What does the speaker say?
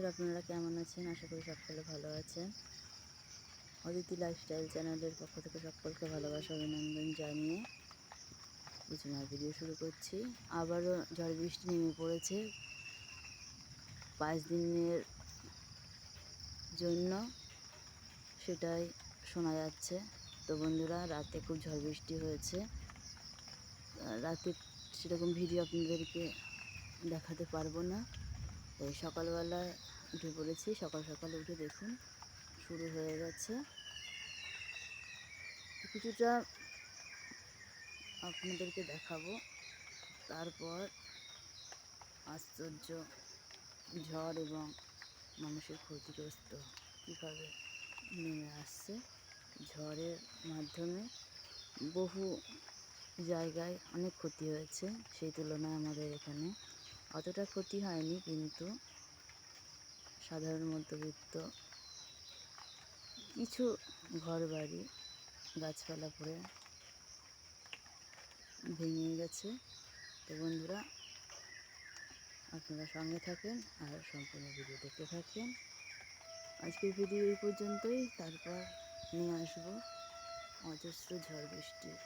বন্ধুরা, আপনারা কেমন আছেন? আশা করি সকলে ভালো আছেন। অদিতি লাইফস্টাইল চ্যানেলের পক্ষ থেকে সকলকে ভালোবাসা, অভিনন্দন জানিয়ে সূচনার ভিডিও শুরু করছি। আবারও ঝড় বৃষ্টি নেমে পড়েছে পাঁচ দিনের জন্য, সেটাই শোনা যাচ্ছে। তো বন্ধুরা, রাতে খুব ঝড় বৃষ্টি হয়েছে। রাতে সেরকম ভিডিও আপনাদেরকে দেখাতে পারব না। এই সকালবেলা উঠে পড়েছি, সকাল সকাল উঠে দেখুন, শুরু হয়ে গেছে। কিছুটা আপনাদেরকে দেখাবো। তারপর আশ্চর্য ঝড় এবং মানুষের ক্ষতিগ্রস্ত কীভাবে নেমে আসছে, ঝড়ের মাধ্যমে বহু জায়গায় অনেক ক্ষতি হয়েছে, সেই তুলনায় আমাদের এখানে। অতটা ক্ষতি হয়নি, কিন্তু সাধারণ মধ্যবিত্ত, কিছু ঘর বাড়ি গাছপালা পড়ে ভেঙে গেছে। তো বন্ধুরা, আপনারা সঙ্গে থাকেন আর সম্পূর্ণ ভিডিও দেখতে থাকেন। আজকের ভিডিও এই পর্যন্তই। তারপর নিয়ে আসব অজস্র ঝড় বৃষ্টির